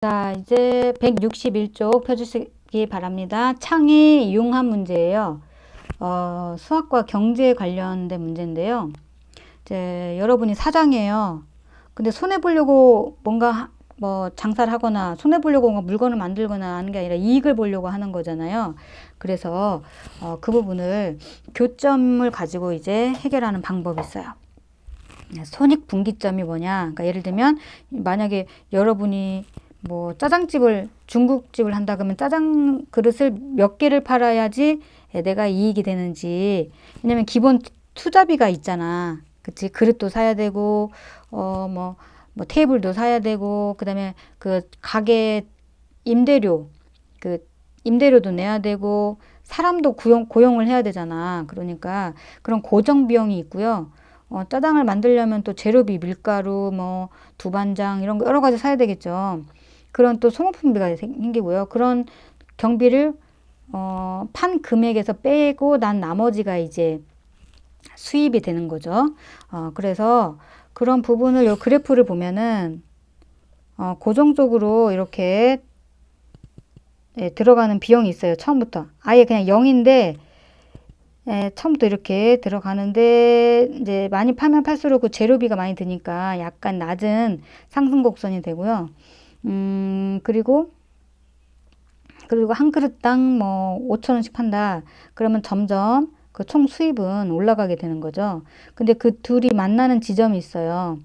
자, 이제 161쪽 펴주시기 바랍니다. 창의 융합 문제예요. 어, 수학과 경제에 관련된 문제인데요. 이제 여러분이 사장이에요. 근데 손해 보려고 뭔가 하- 뭐 장사를 하거나 손해 보려고 뭔가 물건을 만들거나 하는 게 아니라 이익을 보려고 하는 거잖아요. 그래서 어, 그 부분을 교점을 가지고 이제 해결하는 방법이 있어요. 네, 손익 분기점이 뭐냐? 그러니까 예를 들면 만약에 여러분이 뭐 짜장집을 중국집을 한다 그러면 짜장 그릇을 몇 개를 팔아야지 내가 이익이 되는지 왜냐면 기본 투자비가 있잖아. 그치? 그릇도 사야 되고 어뭐뭐 테이블도 사야 되고 그다음에 그 가게 임대료 그 임대료도 내야 되고 사람도 고용 고용을 해야 되잖아. 그러니까 그런 고정 비용이 있고요. 어, 짜장을 만들려면 또 재료비, 밀가루, 뭐 두반장 이런 거 여러 가지 사야 되겠죠. 그런 또 소모품비가 생기고요. 그런 경비를 어, 판 금액에서 빼고 난 나머지가 이제 수입이 되는 거죠. 어, 그래서 그런 부분을 요 그래프를 보면은 어, 고정적으로 이렇게 예, 들어가는 비용이 있어요. 처음부터 아예 그냥 0인데 예, 처음부터 이렇게 들어가는데 이제 많이 파면 팔수록 그 재료비가 많이 드니까 약간 낮은 상승 곡선이 되고요. 음, 그리고 그리고 한 그릇당 뭐 5천 원씩 판다. 그러면 점점 그 총 수입은 올라가게 되는 거죠. 근데 그 둘이 만나는 지점이 있어요.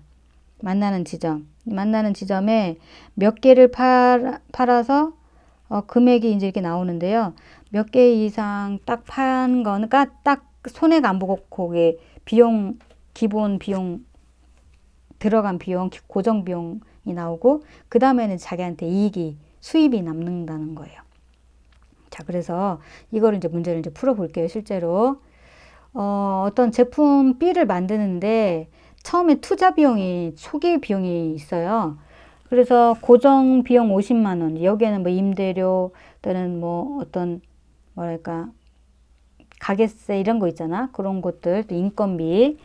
만나는 지점. 만나는 지점에 몇 개를 팔, 팔아서 어, 금액이 이제 이렇게 나오는데요. 몇 개 이상 딱 판 거니까 딱 손해가 안 보고 그게 비용 기본 비용 들어간 비용 고정 비용이 나오고 그 다음에는 자기한테 이익이 수입이 남는다는 거예요. 자, 그래서 이거를 이제 문제를 이제 풀어 볼게요. 실제로 어, 어떤 제품 B를 만드는데 처음에 투자 비용이 초기 비용이 있어요. 그래서 고정 비용 50만 원. 여기에는 뭐 임대료 또는 뭐 어떤 뭐랄까 가게세 이런 거 있잖아. 그런 것들 또 인건비.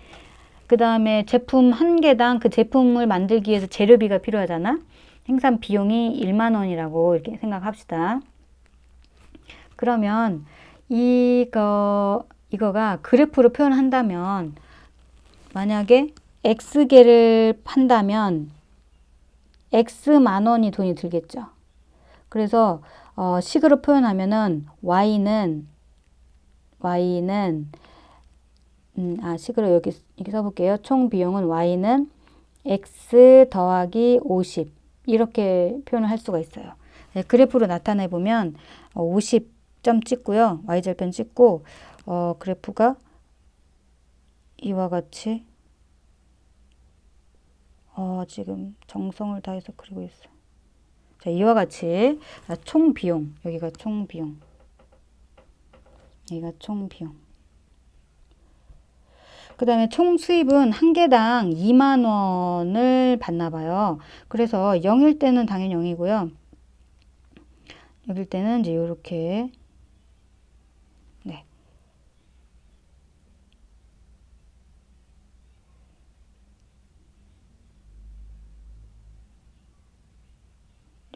그 다음에 제품 한 개당 그 제품을 만들기 위해서 재료비가 필요하잖아. 생산 비용이 1만 원이라고 이렇게 생각합시다. 그러면 이거 이거가 그래프로 표현한다면 만약에 X개를 판다면 X만 원이 돈이 들겠죠. 그래서 어, 식으로 표현하면은 Y는 Y는 음, 아 식으로 여기 이렇게 써볼게요. 총 비용은 Y는 X 더하기 50 이렇게 표현을 할 수가 있어요. 네, 그래프로 나타내 보면 어, 50점 찍고요. Y절편 찍고 어, 그래프가 이와 같이 어, 지금 정성을 다해서 그리고 있어요. 자, 이와 같이 아, 총 비용 여기가 총 비용 여기가 총 비용 그 다음에 총 수입은 한 개당 2만 원을 받나 봐요. 그래서 0일 때는 당연히 0이고요. 0일 때는 이제 이렇게 네.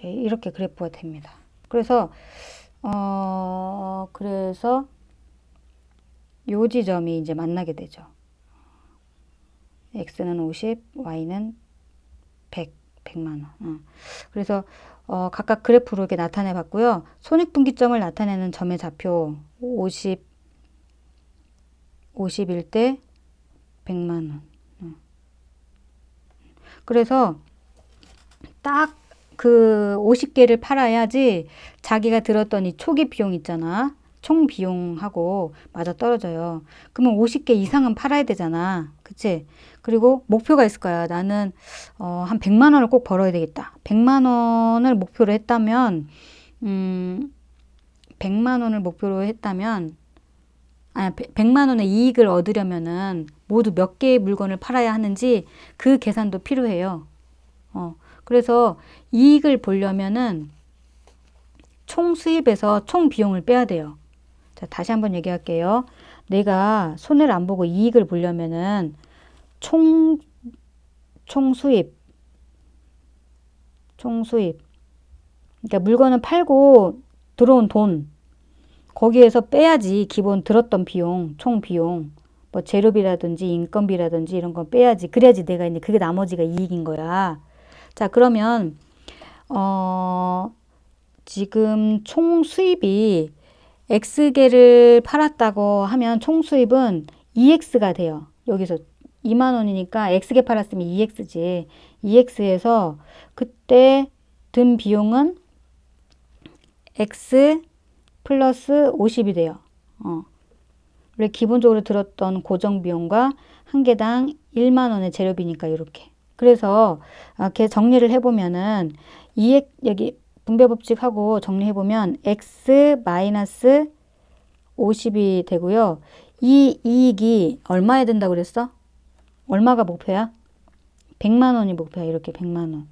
네, 이렇게 그래프가 됩니다. 그래서 어 그래서 요 지점이 이제 만나게 되죠. X는 50, y는 100, 100만 원. 어. 그래서 어, 각각 그래프로 이렇게 나타내 봤고요. 손익분기점을 나타내는 점의 좌표 50 50일 때 100만 원. 어. 그래서 딱 그 50개를 팔아야지 자기가 들었던 이 초기 비용 있잖아. 총 비용하고 맞아 떨어져요. 그러면 50개 이상은 팔아야 되잖아. 그치? 그리고 목표가 있을 거야. 나는 어, 한 100만 원을 꼭 벌어야 되겠다. 100만 원을 목표로 했다면 음 100만 원을 목표로 했다면 아 100만 원의 이익을 얻으려면은 모두 몇 개의 물건을 팔아야 하는지 그 계산도 필요해요. 어. 그래서 이익을 보려면은 총 수입에서 총 비용을 빼야 돼요. 자, 다시 한번 얘기할게요. 내가 손해를 안 보고 이익을 보려면은 총, 총 수입, 총 수입, 그러니까 물건을 팔고 들어온 돈 거기에서 빼야지 기본 들었던 비용, 총 비용, 뭐 재료비라든지 인건비라든지 이런 건 빼야지. 그래야지 내가 이제 그게 나머지가 이익인 거야. 자, 그러면 어 지금 총 수입이 X개를 팔았다고 하면 총 수입은 2X가 돼요. 여기서 2만 원이니까 X개 팔았으면 2X지. 2X에서 그때 든 비용은 X 플러스 50이 돼요. 어. 원래 기본적으로 들었던 고정 비용과 한 개당 1만 원의 재료비니까 이렇게. 그래서 이렇게 정리를 해보면은 이액 여기 분배 법칙하고 정리해 보면 x 마이너스 50이 되고요. 이 이익이 얼마에 된다고 그랬어? 얼마가 목표야? 100만 원이 목표야. 이렇게 100만 원.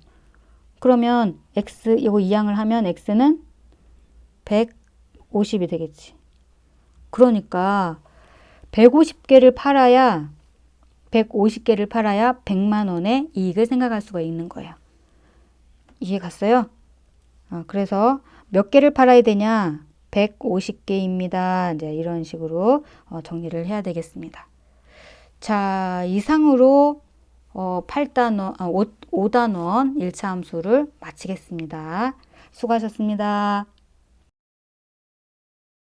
그러면 x 이거 이항을 하면 x는 150이 되겠지. 그러니까 150개를 팔아야 150개를 팔아야 100만 원의 이익을 생각할 수가 있는 거예요. 이해 갔어요? 어, 그래서 몇 개를 팔아야 되냐? 150개입니다. 이제 이런 식으로 어, 정리를 해야 되겠습니다. 자, 이상으로 어, 8단원, 아, 5, 5단원 1차 함수를 마치겠습니다. 수고하셨습니다.